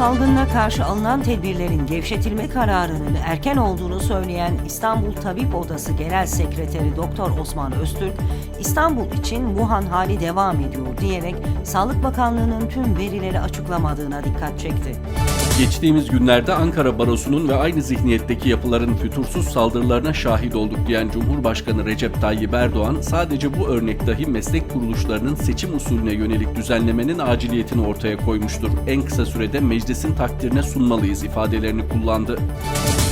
salgınına karşı alınan tedbirlerin gevşetilme kararının erken olduğunu söyleyen İstanbul Tabip Odası Genel Sekreteri Doktor Osman Öztürk, İstanbul için Wuhan hali devam ediyor diyerek Sağlık Bakanlığı'nın tüm verileri açıklamadığına dikkat çekti. Geçtiğimiz günlerde Ankara Barosu'nun ve aynı zihniyetteki yapıların fütursuz saldırılarına şahit olduk diyen Cumhurbaşkanı Recep Tayyip Erdoğan, sadece bu örnek dahi meslek kuruluşlarının seçim usulüne yönelik düzenlemenin aciliyetini ortaya koymuştur. En kısa sürede meclisin takdirine sunmalıyız ifadelerini kullandı.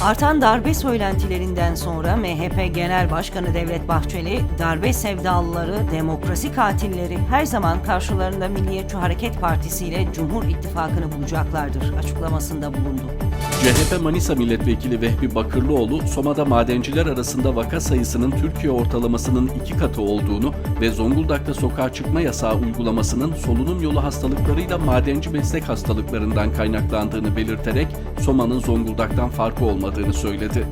Artan darbe söylentilerinden sonra MHP Genel Başkanı Devlet Bahçeli, darbe sevdalıları, demokrasi katilleri her zaman karşılarında Milliyetçi Hareket Partisi ile Cumhur İttifakı'nı bulacaklardır açıklamasında bulundu. CHP Manisa Milletvekili Vehbi Bakırlıoğlu, Soma'da madenciler arasında vaka sayısının Türkiye ortalamasının iki katı olduğunu ve Zonguldak'ta sokağa çıkma yasağı uygulamasının solunum yolu hastalıklarıyla madenci meslek hastalıklarından kaynaklandığını belirterek Soma'nın Zonguldak'tan farkı olmadığını söyledi.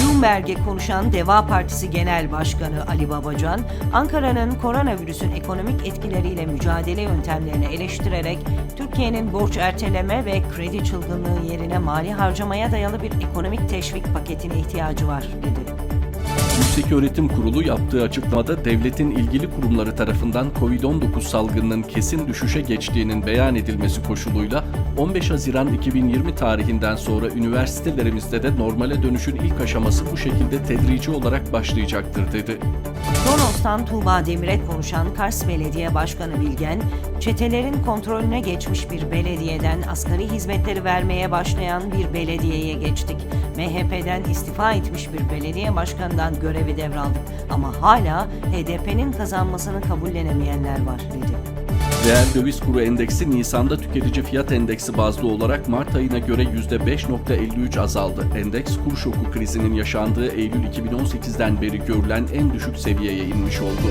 Bloomberg'e konuşan Deva Partisi Genel Başkanı Ali Babacan, Ankara'nın koronavirüsün ekonomik etkileriyle mücadele yöntemlerini eleştirerek Türkiye'nin borç erteleme ve kredi çılgınlığı yerine mali harcamaya dayalı bir ekonomik teşvik paketine ihtiyacı var dedi. Yükseköğretim Kurulu yaptığı açıklamada devletin ilgili kurumları tarafından COVID-19 salgınının kesin düşüşe geçtiğinin beyan edilmesi koşuluyla 15 Haziran 2020 tarihinden sonra üniversitelerimizde de normale dönüşün ilk aşaması bu şekilde tedrici olarak başlayacaktır dedi. Donos'tan Tuğba Demir'e konuşan Kars Belediye Başkanı Bilgen, çetelerin kontrolüne geçmiş bir belediyeden asgari hizmetleri vermeye başlayan bir belediyeye geçtik. MHP'den istifa etmiş bir belediye başkanından görevi devraldık ama hala HDP'nin kazanmasını kabullenemeyenler var dedi. Reel döviz kuru endeksi Nisan'da tüketici fiyat endeksi bazlı olarak Mart ayına göre %5.53 azaldı. Endeks kur şoku krizinin yaşandığı Eylül 2018'den beri görülen en düşük seviyeye inmiş oldu.